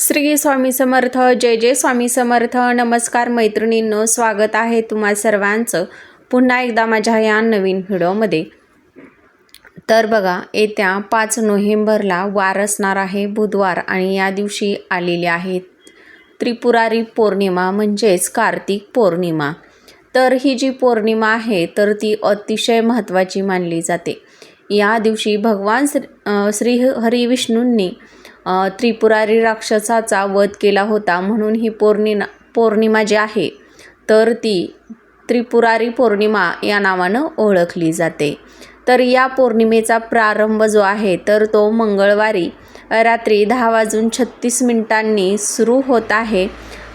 श्री स्वामी समर्थ जय जय स्वामी समर्थ. नमस्कार मैत्रिणींनो स्वागत आहे तुम्हा सर्वांचं पुन्हा एकदा माझ्या या नवीन व्हिडिओमध्ये. तर बघा येत्या पाच नोव्हेंबरला वार असणार आहे बुधवार आणि या दिवशी आलेली आहे त्रिपुरारी पौर्णिमा म्हणजेच कार्तिक पौर्णिमा. तर ही जी पौर्णिमा आहे तर ती अतिशय महत्त्वाची मानली जाते. या दिवशी भगवान श्री श्री हरीविष्णूंनी त्रिपुरारी राक्षसाचा वध केला होता म्हणून ही पौर्णिमा पौर्णिमा जी आहे तर ती त्रिपुरारी पौर्णिमा या नावानं ओळखली जाते. तर या पौर्णिमेचा प्रारंभ जो आहे तर तो मंगळवारी रात्री दहा वाजून छत्तीस मिनिटांनी सुरू होत आहे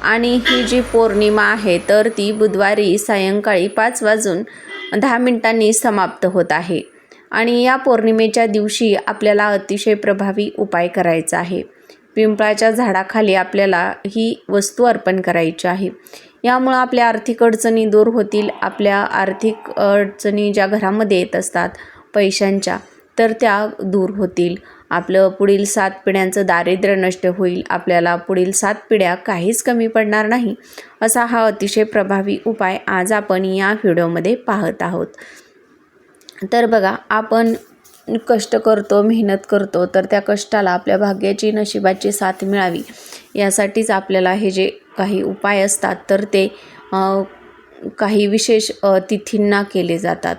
आणि ही जी पौर्णिमा आहे तर ती बुधवारी सायंकाळी पाच वाजून दहा मिनिटांनी समाप्त होत आहे. आणि या पौर्णिमेच्या दिवशी आपल्याला अतिशय प्रभावी उपाय करायचा आहे. पिंपळाच्या झाडाखाली आपल्याला ही वस्तू अर्पण करायची आहे. यामुळं आपल्या आर्थिक अडचणी दूर होतील. आपल्या आर्थिक अडचणी ज्या घरामध्ये येत असतात पैशांच्या तर त्या दूर होतील. आपलं पुढील सात पिढ्यांचं दारिद्र्य नष्ट होईल. आपल्याला पुढील सात पिढ्या काहीच कमी पडणार नाही. असा हा अतिशय प्रभावी उपाय आज आपण या व्हिडिओमध्ये पाहत आहोत. तर बघा आपण कष्ट करतो मेहनत करतो तर त्या कष्टाला आपल्या भाग्याची नशिबाची साथ मिळावी. यासाठीच आपल्याला हे जे काही उपाय असतात तर ते काही विशेष तिथींना केले जातात.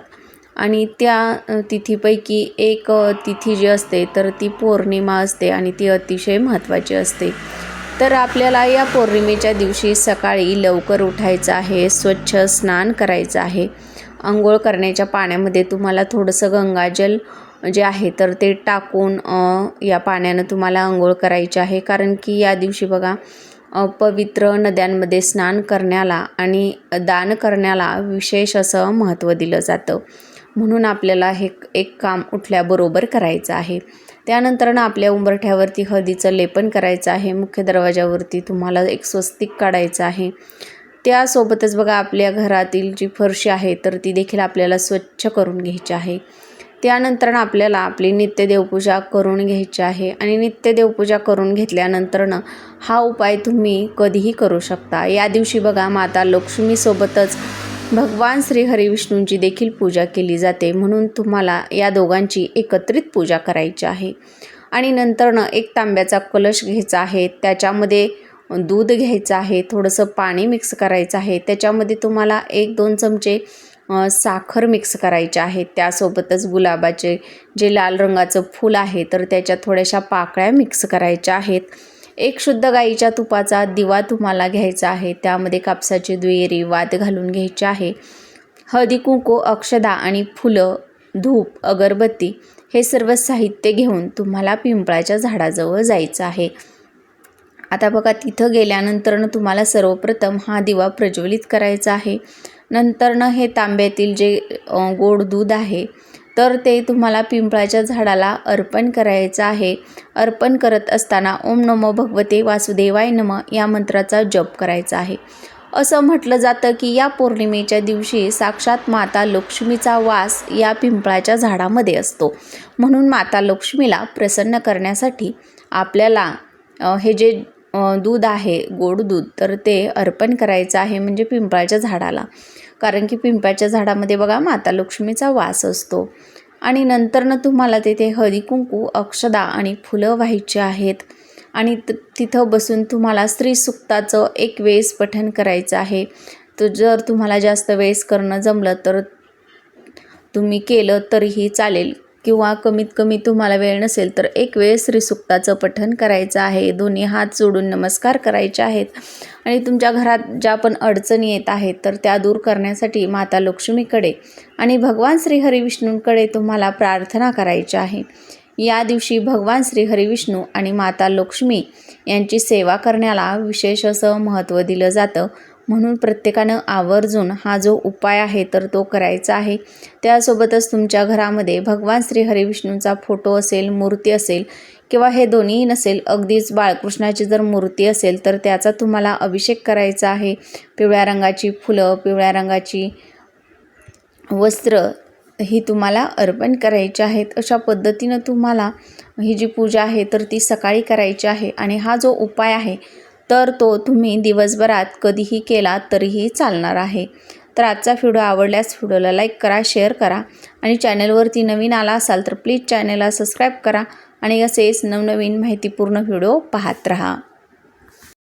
आणि त्या तिथीपैकी एक तिथी जी असते तर ती पौर्णिमा असते आणि ती अतिशय महत्त्वाची असते. तर आपल्याला या पौर्णिमेच्या दिवशी सकाळी लवकर उठायचं आहे स्वच्छ स्नान करायचं आहे. आंघोळ करण्याच्या पाण्यामध्ये तुम्हाला थोडंसं गंगाजल जे आहे तर ते टाकून या पाण्यानं तुम्हाला आंघोळ करायची आहे. कारण की या दिवशी बघा पवित्र नद्यांमध्ये स्नान करण्याला आणि दान करण्याला विशेष असं महत्त्व दिलं जातं. म्हणून आपल्याला हे एक काम उठल्याबरोबर करायचं आहे. त्यानंतर ना आपल्या उंबरठ्यावरती हळदीचं लेपन करायचं आहे. मुख्य दरवाजावरती तुम्हाला एक स्वस्तिक काढायचं आहे. त्यासोबतच बघा आपल्या घरातील जी फरशी आहे तर ती देखील आपल्याला स्वच्छ करून घ्यायची आहे. त्यानंतर आपल्याला आपली नित्य देवपूजा करून घ्यायची आहे आणि नित्य देवपूजा करून घेतल्यानंतरनं हा उपाय तुम्ही कधीही करू शकता. या दिवशी बघा माता लक्ष्मीसोबतच भगवान श्री हरिविष्णूंची देखील पूजा केली जाते. म्हणून तुम्हाला या दोघांची एकत्रित पूजा करायची आहे. आणि नंतरनं एक तांब्याचा कलश घ्यायचा आहे. त्याच्यामध्ये दूध घ्यायचं आहे थोडंसं पाणी मिक्स करायचं आहे. त्याच्यामध्ये तुम्हाला एक दोन चमचे साखर मिक्स करायचे आहे. त्यासोबतच गुलाबाचे जे लाल रंगाचं फूल आहे तर त्याच्या थोड्याशा पाकळ्या मिक्स करायच्या आहेत. एक शुद्ध गाईच्या तुपाचा दिवा तुम्हाला घ्यायचा आहे. त्यामध्ये कापसाची दुहेरी वाद घालून घ्यायची आहे. हळदी कुंकू अक्षदा आणि फुलं धूप अगरबत्ती हे सर्व साहित्य घेऊन तुम्हाला पिंपळाच्या झाडाजवळ जायचं आहे. आता बघा तिथं गेल्यानंतरनं तुम्हाला सर्वप्रथम हा दिवा प्रज्वलित करायचा आहे. नंतरनं हे तांब्यातील जे गोड दूध आहे तर ते तुम्हाला पिंपळाच्या झाडाला अर्पण करायचं आहे. अर्पण करत असताना ओम नमो भगवते वासुदेवाय नम या मंत्राचा जप करायचा आहे. असं म्हटलं जातं की या पौर्णिमेच्या दिवशी साक्षात माता लक्ष्मीचा वास या पिंपळाच्या झाडामध्ये असतो. म्हणून माता लक्ष्मीला प्रसन्न करण्यासाठी आपल्याला हे जे दूध आहे गोड दूध तर ते अर्पण करायचं आहे म्हणजे पिंपळाच्या झाडाला. कारण की पिंपळाच्या झाडामध्ये बघा माता लक्ष्मीचा वास असतो. आणि नंतरनं तुम्हाला तेथे हळदीकुंकू अक्षदा आणि फुलं व्हायची आहेत. आणि त तिथं बसून तुम्हाला स्त्रीसुक्ताचं एक वेळेस पठण करायचं आहे. तर जर तुम्हाला जास्त वेळेस करणं जमलं तर तुम्ही केलं तरीही चालेल. किंवा कमीत कमी तुम्हाला वेळ नसेल तर एक वेळ श्रीसुक्ताचं पठन करायचं आहे. दोन्ही हात जोडून नमस्कार करायचे आहेत. आणि तुमच्या घरात ज्या पण अडचणी येत आहेत तर त्या दूर करण्यासाठी माता लक्ष्मीकडे आणि भगवान श्री हरिविष्णूंकडे तुम्हाला प्रार्थना करायची आहे. या दिवशी भगवान श्री हरिविष्णू आणि माता लक्ष्मी यांची सेवा करण्याला विशेष असं महत्त्व दिलं जातं. म्हणून प्रत्येकानं आवर्जून हा जो उपाय आहे तर तो करायचा आहे. त्यासोबतच तुमच्या घरामध्ये भगवान श्री हरिविष्णूंचा फोटो असेल मूर्ती असेल किंवा हे दोन्हीही नसेल अगदीच बाळकृष्णाची जर मूर्ती असेल तर त्याचा तुम्हाला अभिषेक करायचा आहे. पिवळ्या रंगाची फुलं पिवळ्या रंगाची वस्त्र ही तुम्हाला अर्पण करायची आहेत. अशा पद्धतीनं तुम्हाला ही जी पूजा आहे तर ती सकाळी करायची आहे. आणि हा जो उपाय आहे तर तो तुम्ही दिवसभरात कधीही केला तरीही चालणार आहे. तर आजचा व्हिडिओ आवडल्यास व्हिडिओला लाईक करा शेअर करा आणि चॅनलवरती नवीन आला असाल तर प्लीज चॅनलला सबस्क्राईब करा आणि असेच नवनवीन माहितीपूर्ण व्हिडिओ पाहत राहा.